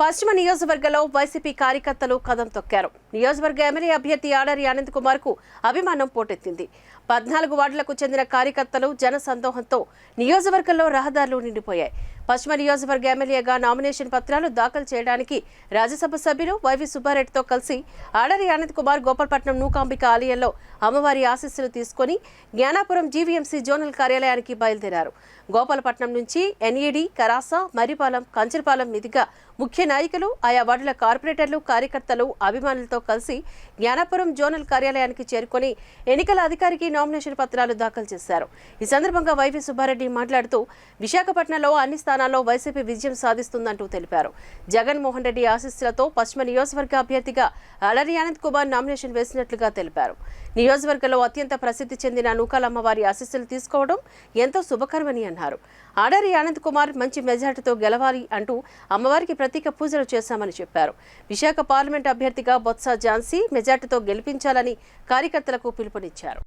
పశ్చిమ నియోజకవర్గంలో వైసీపీ కార్యకర్తలు కదం తొక్కారు. నియోజకవర్గ ఎమ్మెల్యే అభ్యర్థి ఆడారి అనంత్ కుమార్కు అభిమానం పోటెత్తింది. పద్నాలుగు వార్డులకు చెందిన కార్యకర్తలు జన సందోహంతో నియోజకవర్గంలో రహదారులు నిండిపోయాయి. పశ్చిమ నియోజకవర్గ ఎమ్మెల్యేగా నామినేషన్ పత్రాలు దాఖలు చేయడానికి రాజ్యసభ సభ్యులు వైవి సుబ్బారెడ్డితో కలిసి ఆడరి అనంత్ కుమార్ గోపాలపట్నం నూకాంబిక ఆలయంలో అమ్మవారి ఆశీస్సులు తీసుకొని జ్ఞానాపురం జీవీఎంసీ జోనల్ కార్యాలయానికి బయలుదేరారు. గోపాలపట్నం నుంచి ఎన్ఈడి కరాస మరిపాలెం కంచరపాలెం మీదుగా ముఖ్య నాయకులు ఆయా వార్డుల కార్పొరేటర్లు కార్యకర్తలు అభిమానులతో కలిసి జ్ఞానాపురం జోనల్ కార్యాలయానికి చేరుకొని ఎన్నికల అధికారికి నామినేషన్ పత్రాలు దాఖలు చేశారు. ఈ సందర్భంగా వైవి సుబ్బారెడ్డి మాట్లాడుతూ విశాఖపట్నంలో అన్ని స్థానాల్లో వైసీపీ విజయం సాధిస్తుందంటూ తెలిపారు. జగన్మోహన్ రెడ్డి ఆశీస్సులతో పశ్చిమ నియోజకవర్గ అభ్యర్థిగా అలరి అనంత్ కుమార్ నామినేషన్ వేసినట్లుగా తెలిపారు. నియోజకవర్గంలో అత్యంత ప్రసిద్ధి చెందిన నూకాలమ్మ వారి ఆశీస్సులు తీసుకోవడం ఎంతో శుభకరమని అన్నారు. ఆడరి అనంత్ కుమార్ మంచి మెజార్టీతో గెలవాలి అంటూ అమ్మవారికి ప్రత్యేక పూజలు చేశామని చెప్పారు. విశాఖ పార్లమెంట్ అభ్యర్థిగా బొత్స ఝాన్సీ మెజార్టీతో గెలిపించాలని కార్యకర్తలకు పిలుపునిచ్చారు.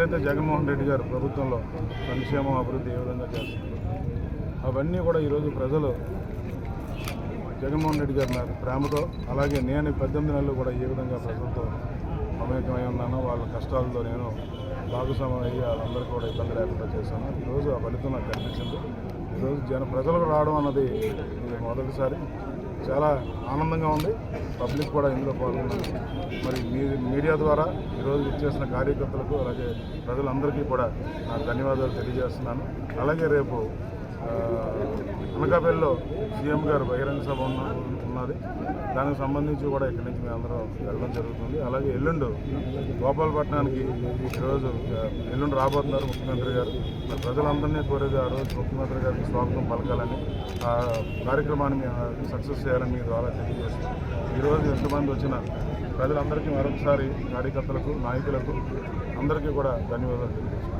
ఏదైతే జగన్మోహన్ రెడ్డి గారు ప్రభుత్వంలో సంక్షేమం అభివృద్ధి ఏ విధంగా చేస్తున్నారు అవన్నీ కూడా ఈరోజు ప్రజలు జగన్మోహన్ రెడ్డి గారి మీద ప్రేమతో అలాగే నేను పద్దెనిమిది నెలలు కూడా ఏ విధంగా ప్రజలతో మమేకమై ఉన్నానో వాళ్ళ కష్టాలతో నేను భాగస్వామ్యం అయ్యి వాళ్ళందరూ కూడా ఇబ్బంది లేకుండా చేశాను. ఈరోజు ఆ ఫలితం నాకు కనిపించింది. ఈరోజు జన ప్రజలకు రావడం అన్నది ఇది మొదటిసారి. చాలా ఆనందంగా ఉంది. పబ్లిక్ కూడా ఇందులో పాల్గొన్నారు మరి మీ మీడియా ద్వారా ఈరోజు ఇచ్చేసిన కార్యకర్తలకు అలాగే ప్రజలందరికీ కూడా నా ధన్యవాదాలు తెలియజేస్తున్నాను. అలాగే రేపు అనకాపల్లిలో సీఎం గారు బహిరంగ సభ ఉన్నది. దానికి సంబంధించి కూడా ఇక్కడి నుంచి మేము అందరం వెళ్ళడం జరుగుతుంది. అలాగే ఎల్లుండు గోపాలపట్నానికి ఈరోజు ఎల్లుండి రాబోతున్నారు ముఖ్యమంత్రి గారు. ప్రజలందరినీ కోరేది ఆ రోజు ముఖ్యమంత్రి గారికి స్వాగతం పలకాలని. ఆ కార్యక్రమాన్ని సక్సెస్ చేయాలని మీ ద్వారా తెలియజేసి ఈరోజు ఎంతమంది వచ్చిన ప్రజలందరికీ మరొకసారి కార్యకర్తలకు నాయకులకు అందరికీ కూడా ధన్యవాదాలు తెలియజేస్తున్నాం.